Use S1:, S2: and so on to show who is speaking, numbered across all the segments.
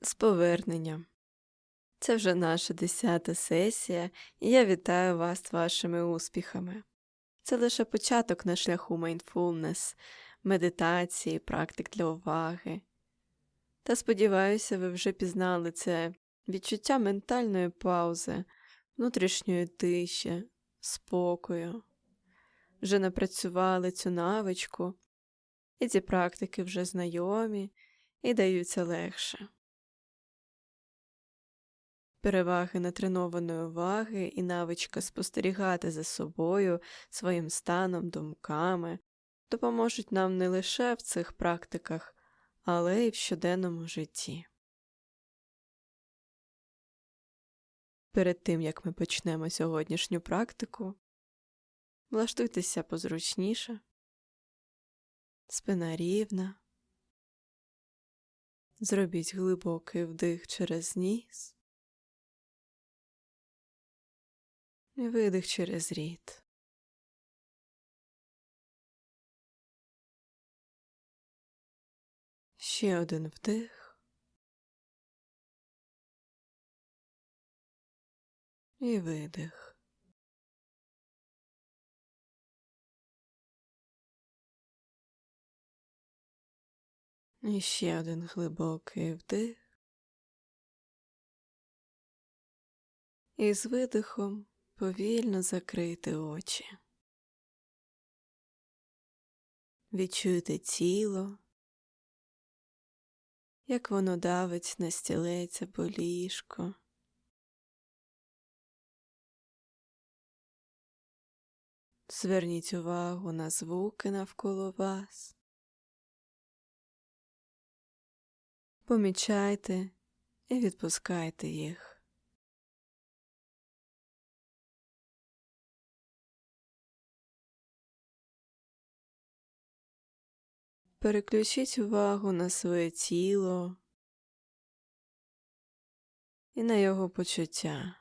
S1: З поверненням. Це вже наша десята сесія, і я вітаю вас з вашими успіхами. Це лише початок на шляху mindfulness, медитації, практик для уваги. Та сподіваюся, ви вже пізнали це відчуття ментальної паузи, внутрішньої тиші, спокою, вже напрацювали цю навичку, і ці практики вже знайомі і даються легше. Переваги натренованої уваги і навичка спостерігати за собою, своїм станом, думками допоможуть нам не лише в цих практиках, але й в щоденному житті. Перед тим як ми почнемо сьогоднішню практику, влаштуйтеся позручніше, спина рівна, зробіть глибокий вдих через ніс. Видих через рід. Ще один вдих. І видих. І ще один глибокий вдих. І з видихом повільно закрити очі. Відчуйте тіло, як воно давить на стілець або ліжко. Зверніть увагу на звуки навколо вас. Помічайте і відпускайте їх. Переключіть увагу на своє тіло і на його почуття.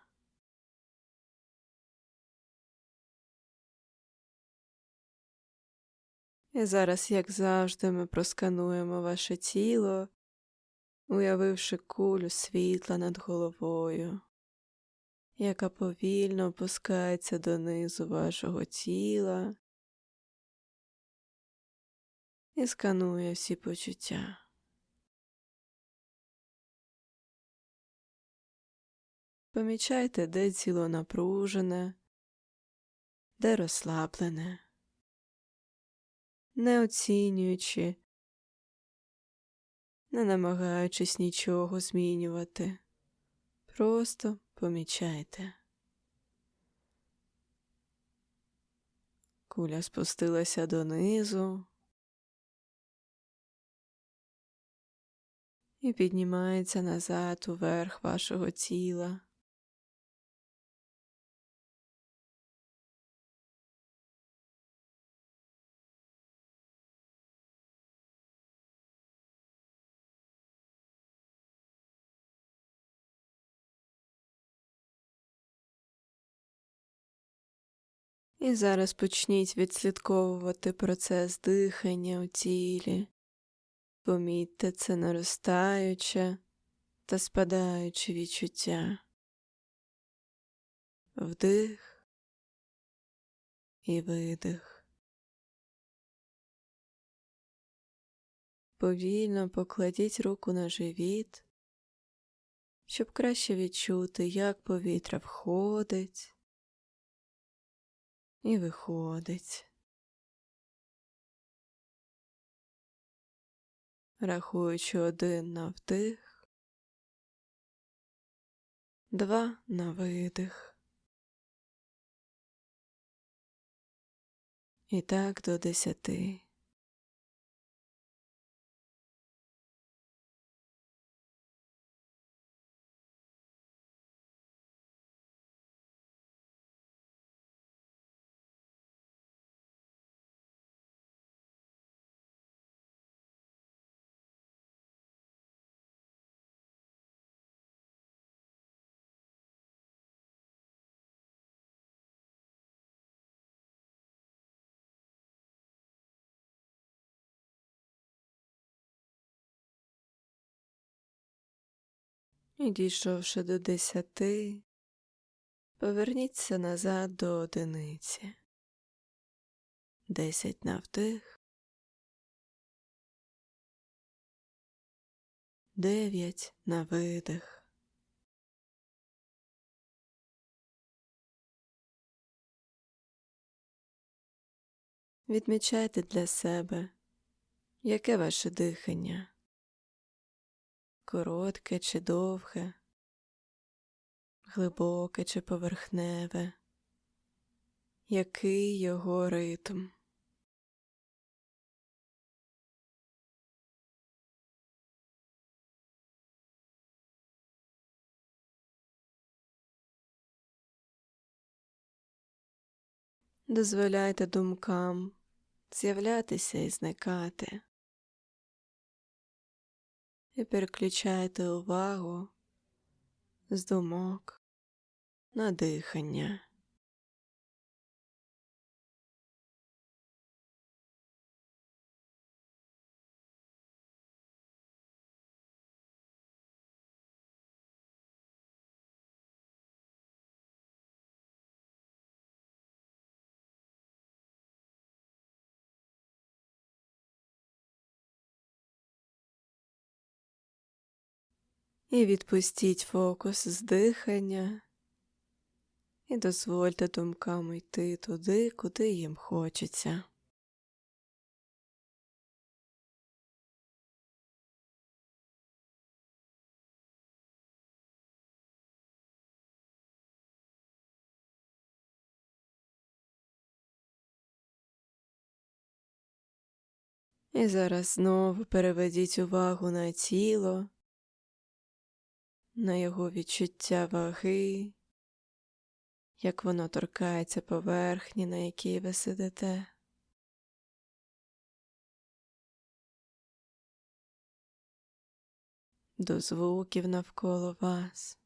S1: І зараз, як завжди, ми проскануємо ваше тіло, уявивши кулю світла над головою, яка повільно опускається донизу вашого тіла і сканує всі почуття. Помічайте, де тіло напружене, де розслаблене, не оцінюючи, не намагаючись нічого змінювати. Просто помічайте. Куля спустилася донизу. І піднімається назад уверх вашого тіла. І зараз почніть відслідковувати процес дихання у тілі. Помітьте це наростаюче та спадаюче відчуття. Вдих і видих. Повільно покладіть руку на живіт, щоб краще відчути, як повітря входить і виходить. Рахуючи один на вдих, два на видих. І так до десяти. І дійшовши до десяти, поверніться назад до одиниці. Десять на вдих. Дев'ять на видих. Відмічайте для себе, яке ваше дихання коротке чи довге, глибоке чи поверхневе, який його ритм. Дозволяйте думкам з'являтися і зникати і переключайте увагу з думок на дихання. І відпустіть фокус з дихання і дозвольте думкам йти туди, куди їм хочеться. І зараз знову переведіть увагу на тіло на його відчуття ваги, як воно торкається поверхні, на якій ви сидите. До звуків навколо вас.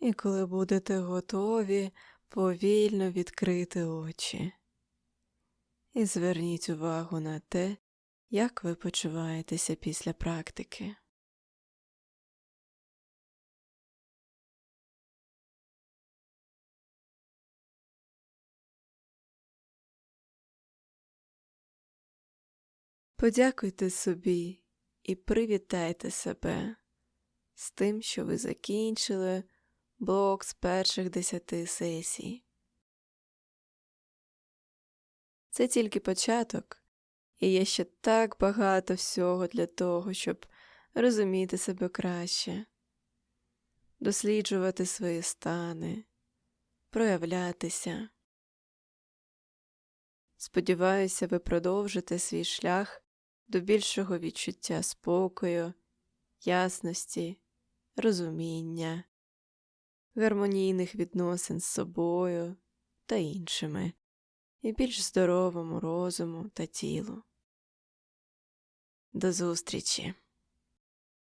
S1: І коли будете готові, повільно відкрити очі і зверніть увагу на те, як ви почуваєтеся після практики. Подякуйте собі і привітайте себе з тим, що ви закінчили блок з перших десяти сесій. Це тільки початок, і є ще так багато всього для того, щоб розуміти себе краще, досліджувати свої стани, проявлятися. Сподіваюся, ви продовжите свій шлях до більшого відчуття спокою, ясності, розуміння, гармонійних відносин з собою та іншими і більш здоровому розуму та тілу. До зустрічі!